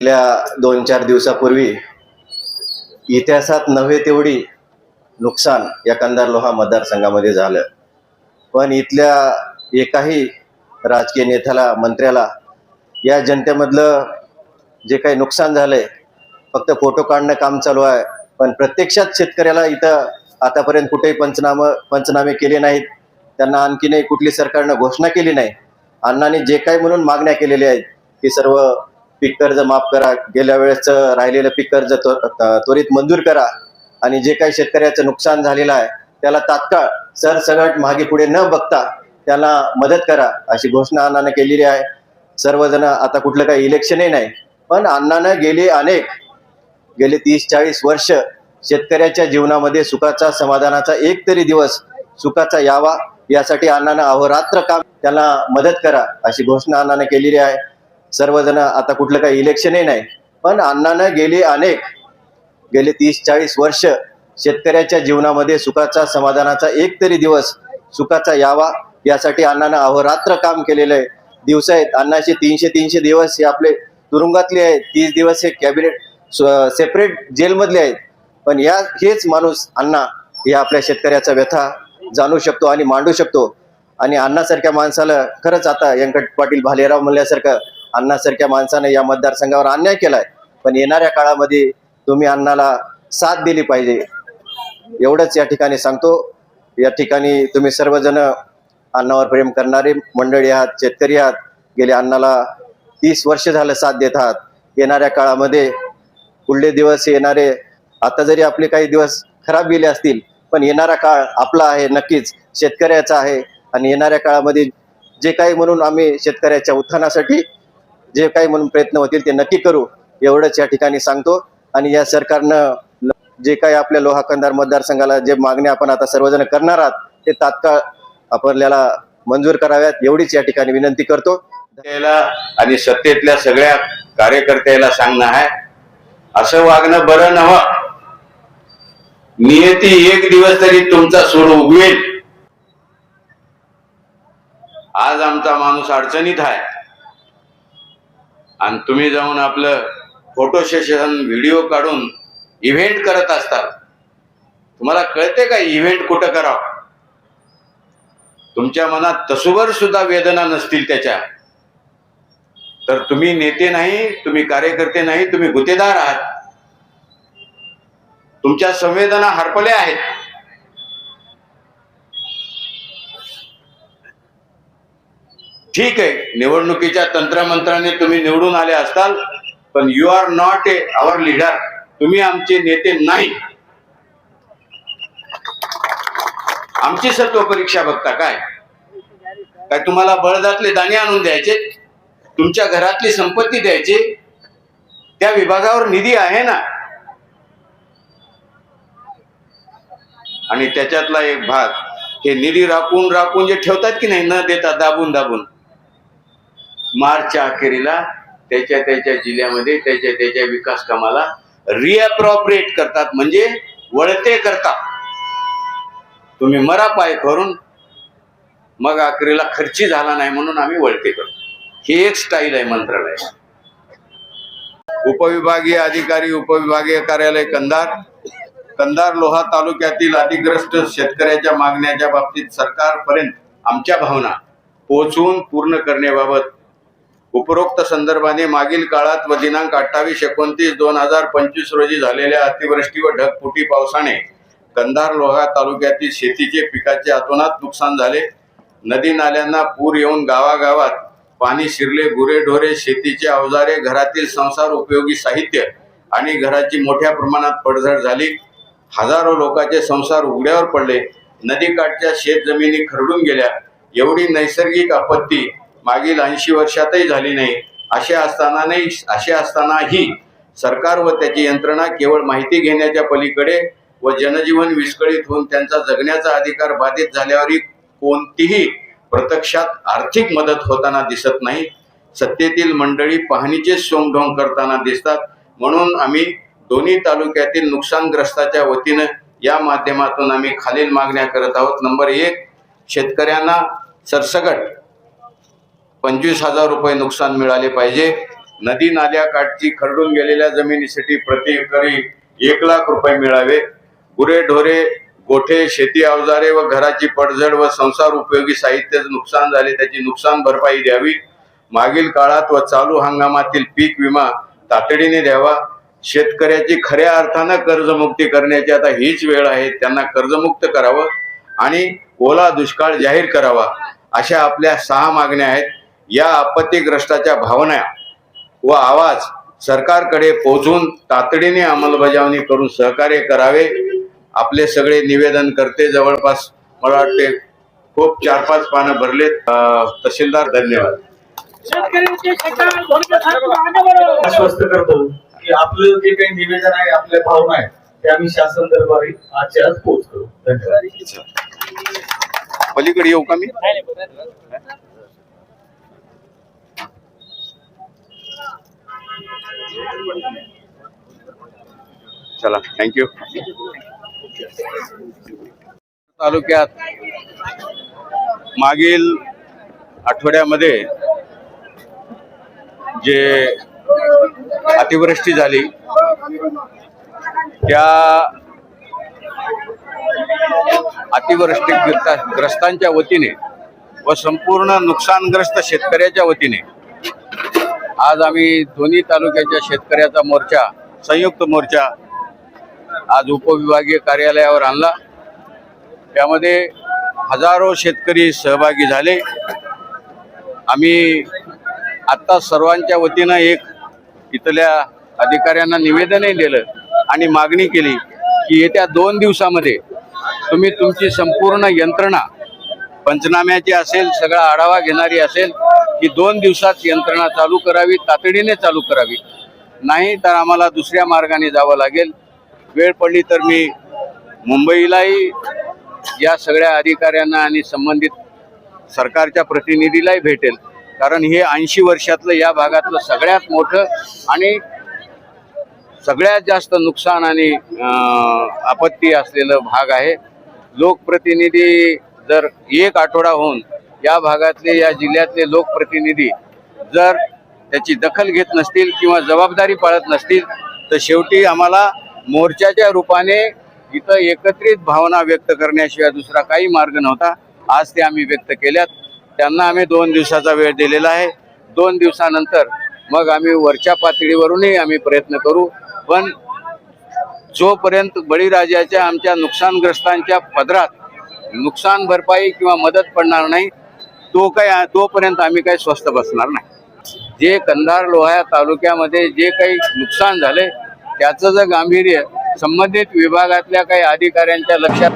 गेल्या दोन चार दिवसापूर्वी इतिहासात नव्हे तेवढी नुकसान या कंदार लोहा मतदारसंघामध्ये झालं. पण इथल्या एकाही राजकीय नेत्याला मंत्र्याला या जनतेमधलं जे काही नुकसान झालंय फक्त फोटो काढणं काम चालू आहे. पण प्रत्यक्षात शेतकऱ्याला इथं आतापर्यंत कुठेही पंचनाम पंचनामे केले नाहीत. त्यांना आणखीनही कुठली सरकारनं घोषणा केली नाही. अण्णांनी जे काही म्हणून मागण्या केलेल्या आहेत ती सर्व पीक कर्ज माफ करा. गेल्या वेळेस राहिलेलं पीक कर्ज त्वरित मंजूर करा. आणि जे काही शेतकऱ्याचं नुकसान झालेलं आहे त्याला तात्काळ सरसगट मागे पुढे न बघता त्याला मदत करा अशी घोषणा अण्णानं केलेली आहे. सर्वजण आता कुठलं काही इलेक्शनही नाही. पण अण्णानं गेले अनेक गेले तीस चाळीस वर्ष शेतकऱ्याच्या जीवनामध्ये सुखाचा समाधानाचा एक तरी दिवस सुखाचा यावा. यासाठी अण्णानं अहोरात्र काम त्याला मदत करा अशी घोषणा अण्णानं केलेली आहे. सर्वजण आता कुठलं काही इलेक्शनही नाही. पण अण्णानं गेली अनेक गेले तीस चाळीस वर्ष शेतकऱ्याच्या जीवनामध्ये सुखाचा समाधानाचा एक तरी दिवस सुखाचा यावा यासाठी अण्णानं अहोरात्र काम केलेलं आहे. दिवस आहेत अण्णाचे तीनशे तीनशे दिवस हे आपले तुरुंगातले आहेत तीस दिवस हे कॅबिनेट सेपरेट जेलमधले आहेत. पण या हेच माणूस अण्णा हे आपल्या शेतकऱ्याचा व्यथा जाणू शकतो आणि मांडू शकतो. आणि अण्णासारख्या माणसाला खरंच आता व्यंकट पाटील भालेराव म्हणल्यासारखं अण्णासारख्या माणसानं या मतदारसंघावर अन्याय केलाय. पण येणाऱ्या काळामध्ये तुम्ही अण्णाला साथ दिली पाहिजे. एवढंच या ठिकाणी सांगतो. या ठिकाणी तुम्ही सर्वजण अण्णावर प्रेम करणारे मंडळी आहात शेतकरी आहात गेले अण्णाला तीस वर्ष झालं साथ देत आहात. येणाऱ्या काळामध्ये पुढले दिवस येणारे आता जरी आपले काही दिवस खराब गेले असतील पण येणारा काळ आपला आहे नक्कीच शेतकऱ्याचा आहे. आणि येणाऱ्या काळामध्ये जे काही म्हणून आम्ही शेतकऱ्याच्या उत्थानासाठी जे काही म्हणून प्रयत्न होतील ते नक्की करू एवढंच या ठिकाणी सांगतो. आणि या सरकारनं जे काही आपल्या लोहाकंदार मतदारसंघाला जे मागण्या आपण आता सर्वजण करणार आहात ते तात्काळ आपल्याला मंजूर कराव्यात एवढीच या ठिकाणी विनंती करतो. आणि सत्तेतल्या सगळ्या कार्यकर्त्याला सांगणं आहे. असं वागणं बरं नव्हं. नियती एक दिवस तरी तुमचा सूर उगवेल. आज आमचा माणूस अडचणीत आहे. आणि तुम्ही जाऊन आपलं फोटो सेशन व्हिडिओ काढून इव्हेंट करत असतात. तुम्हाला कळते का इव्हेंट कुठं करावं? तुमच्या मनात तसुवर सुद्धा वेदना नसतील त्याच्या. तर तुम्ही नेते नाही तुम्ही कार्यकर्ते नाही तुम्ही गुत्तेदार आहात. तुमच्या संवेदना हरपल्या आहेत. ठीक आहे निवडणुकीच्या तंत्रमंत्राने तुम्ही निवडून आले असताल पण you are not a our leader तुम्ही आमचे नेते नाही. आमची सत्व परीक्षा बघता काय? काय तुम्हाला बळदातले दाणे आणून द्यायचे? तुमच्या घरातली संपत्ती द्यायची? त्या विभागावर निधी आहे ना? आणि त्याच्यातला एक भाग हे निधी राखून राखून जे ठेवतात की नाही न देता दाबून दाबून मार्चच्या अखेरीला त्याच्या त्याच्या जिल्ह्यामध्ये त्याच्या त्याच्या विकास कामाला रिअप्रॉप्रिएट करतात म्हणजे वळते करतात. तुम्ही मरा पाय करून मग अखेरीला खर्ची झाला नाही म्हणून आम्ही वळते करतो. ही एक स्टाईल आहे मंत्रालय. उपविभागीय अधिकारी उपविभागीय कार्यालय कंधार. कंधार लोहा तालुक्यातील अधिग्रस्त शेतकऱ्याच्या मागण्याच्या बाबतीत सरकारपर्यंत आमच्या भावना पोहोचवून पूर्ण करण्याबाबत उपरोक्त संदर्भाने मागील काळात व दिनांक अठ्ठावीस एकोणतीस दोन हजार पंचवीस रोजी झालेल्या अतिवृष्टी व ढगफुटी पावसाने कंधार लोहा तालुक्यातील शेतीचे पिकाचे अतोनात नुकसान झाले. नदी नाल्यांना पूर येऊन गावागावात पाणी शिरले. गुरेढोरे शेतीचे अवजारे घरातील संसार उपयोगी साहित्य आणि घराची मोठ्या प्रमाणात पडझड झाली. हजारो लोकांचे संसार उघड्यावर पडले. नदीकाठच्या शेतजमिनी खरडून गेल्या. एवढी नैसर्गिक आपत्ती मागील ऐंशी वर्षातही झाली नाही. असे असताना नाही असे असतानाही सरकार व त्याची यंत्रणा केवळ माहिती घेण्याच्या पलीकडे व जनजीवन विस्कळीत होऊन त्यांचा जगण्याचा अधिकार बाधित झाल्यावरही कोणतीही प्रत्यक्षात आर्थिक मदत होताना दिसत नाही. सत्तेतील मंडळी पाहणीचे सोंगढोंग करताना दिसतात. म्हणून आम्ही दोन्ही तालुक्यातील नुकसानग्रस्ताच्या वतीनं या माध्यमातून आम्ही खालील मागण्या करत आहोत. नंबर एक शेतकऱ्यांना सरसकट पंचवीस हजार रुपये नुकसान मिळाले पाहिजे. नदी नाल्या काठची खरडून गेलेल्या जमिनीसाठी प्रति एकरी एक लाख रुपये मिळावे. गुरे ढोरे गोठे शेती अवजारे व घराची पडझड व संसार उपयोगी साहित्याचं नुकसान झाले त्याची नुकसान भरपाई द्यावी. मागील काळात व चालू हंगामातील पीक विमा तातडीने द्यावा. शेतकऱ्याची खऱ्या अर्थानं कर्जमुक्ती करण्याची आता हीच वेळ आहे त्यांना कर्जमुक्त करावं आणि ओला दुष्काळ जाहीर करावा अशा आपल्या सहा मागण्या आहेत. या आपत्तीग्रस्ताच्या भावना व आवाज सरकारकडे पोहोचून तातडीने अंमलबजावणी करून सहकार्य करावे. आपले सगळे निवेदन करते. जवळपास मला वाटते खूप चार पाच पानं भरलेत. तहसीलदार धन्यवाद. आश्वस्त करतो की आपलं जे काही निवेदन आहे आपल्या भावना आहेत ते आम्ही शासन दरबारी आजच्या आज पोहोच करू धन्यवाद पलीकडे येऊ का मी? चला थँक्यू तालुक्यात मागील आठवड्यामध्ये जे अतिवृष्टी झाली त्या अतिवृष्टी ग्रस्तांच्या वतीने व संपूर्ण नुकसानग्रस्त शेतकऱ्याच्या वतीने आज आम्ही दोन्ही तालुक्याच्या शेतकऱ्याचा मोर्चा संयुक्त मोर्चा आज उपविभागीय कार्यालयावर आणला. त्यामध्ये हजारो शेतकरी सहभागी झाले. आम्ही आत्ता सर्वांच्या वतीनं एक इथल्या अधिकाऱ्यांना निवेदनही दिलं आणि मागणी केली की येत्या दोन दिवसामध्ये तुम्ही तुमची संपूर्ण यंत्रणा पंचनाम्याची असेल सगळा आढावा घेणारी असेल की दोन दिवसात यंत्रणा चालू करावी तातडीने चालू करावी. नाही तर आम्हाला दुसऱ्या मार्गाने जावं लागेल. वेळ पडली तर मी मुंबईलाही या सगळ्या अधिकाऱ्यांना आणि संबंधित सरकारच्या प्रतिनिधीलाही भेटेल. कारण हे ऐंशी वर्षातलं या भागातलं सगळ्यात मोठं आणि सगळ्यात जास्त नुकसान आणि आपत्ती असलेलं भाग आहे. लोकप्रतिनिधी जर एक आठवडा होऊन या भागातले या जिल्ह्यातले लोकप्रतिनिधी जर त्याची दखल घेत नसतील किंवा जबाबदारी पाळत नसतील तर शेवटी आम्हाला मोर्चाच्या रूपाने इथं एकत्रित भावना व्यक्त करण्याशिवाय दुसरा काही मार्ग नव्हता. आज ते आम्ही व्यक्त केल्यात. त्यांना आम्ही दोन दिवसाचा वेळ दिलेला आहे. दोन दिवसानंतर मग आम्ही वरच्या पातळीवरूनही आम्ही प्रयत्न करू. पण जोपर्यंत बळीराजाच्या आमच्या नुकसानग्रस्तांच्या पदरात नुकसान भरपाई किंवा मदत पडणार नाही तो काय तोपर्यंत आम्ही काही स्वस्त बसणार नाही. जे कंधार लोहा तालुक्यामध्ये जे काही नुकसान झाले त्याचं जर गांभीर्य संबंधित विभागातल्या काही अधिकाऱ्यांच्या लक्षात